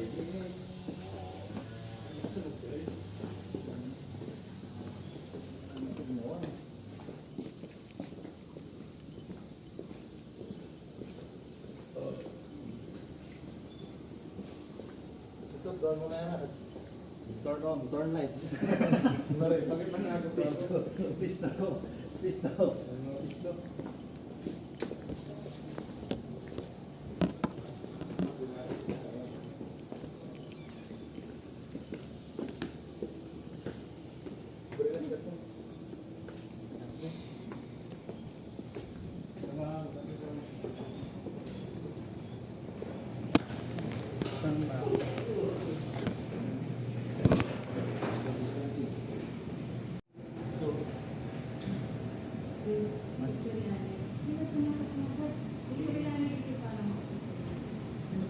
Ito, doon mo na yan. Turn on, turn lights. Bakit man ako Please no, please no, please no.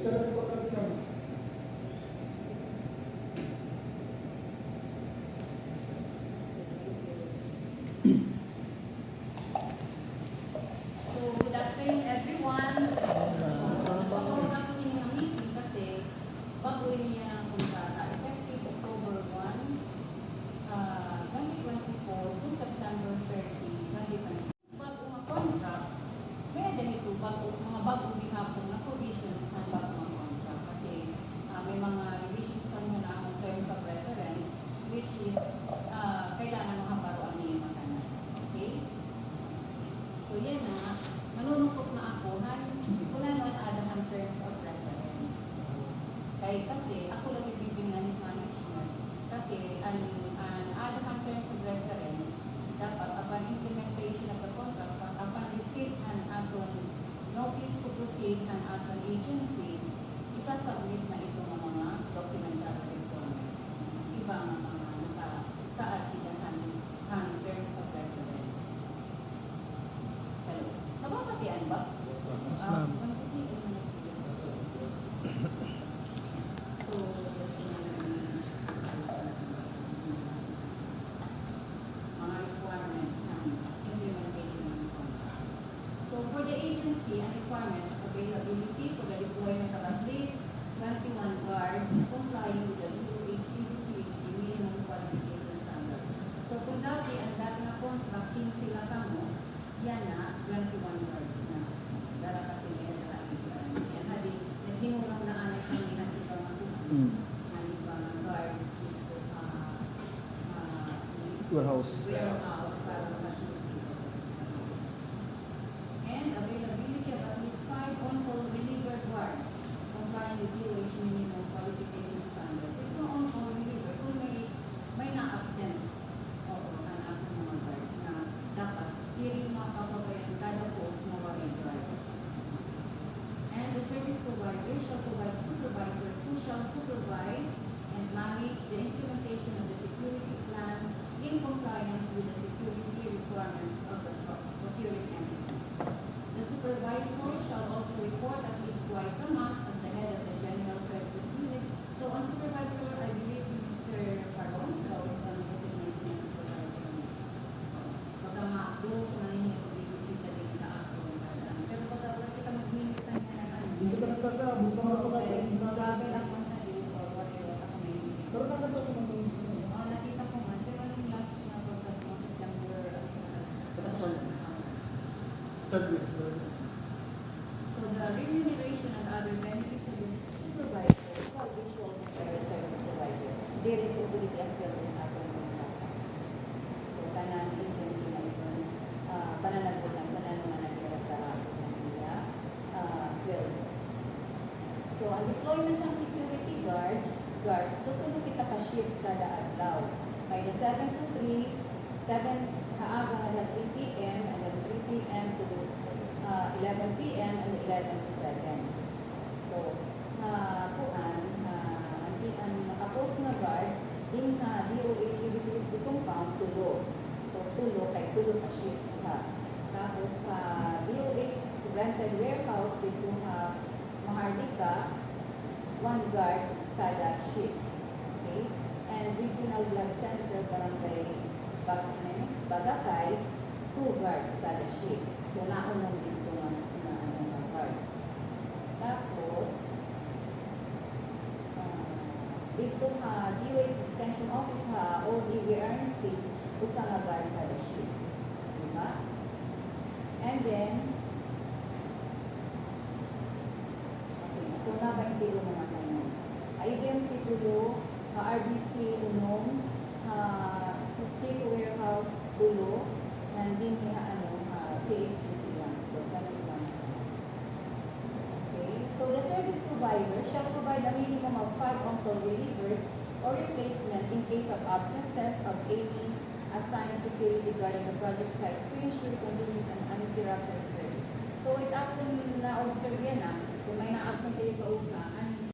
Sarap po. Ang terms of reference dapat upon implementation of the contract upon receipt and aton notice to proceed and aton agency isasubmit na ito mga documentary requirements. Iba ang mga naka saad idahan ang terms of reference. Hello. Ba? Ah, nababatian Mm. uh, uh, Warehouse. warehouse para maka-duty. And availability of at least five on-call reliever guards complying with minimum qualification standards. Ito on-call reliever, kung may, may na-absent, oo, ang ating mga guards na dapat hiring mapapabayan kada post na warrant driver. And the service provider shall provide who shall supervise and manage the implementation of the security plan in compliance with the security requirements of the pro- procuring entity. The supervisor shall also report at least twice a month at the head of the general services unit. So on supervisor, I believe Mr. Faron, ikaw ang designate ng supervisor. Baka nga, doon kung maningi ko bibisita din ka ako. Pero baka wala kita mag-minita niya na ano. Hindi ka nagtaka, buta mo pa Okay, kayo. travel ako na din or whatever ako may Pero nakita ko naman. Ah, nakita ko man, pero yung last na pagkat mo September, uh, Third weeks na rin. So the remuneration and other benefits of the supervisor, called visual care service provider, they report as well in ating kontrata. So tanan agency na ito, uh, pananagot ng tanan mga nagkira sa Manila, uh, sweldo. So ang deployment ng security guards, guards, tutulong kita ka shift kada adlaw. May the 7 to 3, 7 haaga hanggang 3 p.m. and then 3 p.m. to 7. So, na kuan, na ang nakapost na guard, din na DOH UBCSD compound, tulo. So, tulo, kay tulo ka shift ha. Tapos, sa DOH rented warehouse, dito ha, Mahardika, one guard kada shift. Okay? And Regional Blood Center, Barangay Bagakay, two guards kada shift. So, naunang dito na, na, na, na guards. Tapos, ah, dito ha, DOH Extension Office ha, ODWRNC, usa nga guard kada shift. Diba? And then, okay, so na 21 naman tayo. IBM Tulo, uh, RBC Unom, uh, City Warehouse Tulo, and din niya ano, uh, CHDC lang. So, ganun. Okay, so the service provider shall provide a minimum on-call relievers or replacement in case of absences of any assigned security guard in the project sites ensure continuous and uninterrupted service. So, it after na-observe yan na, kung may na-absent kayo sa usa,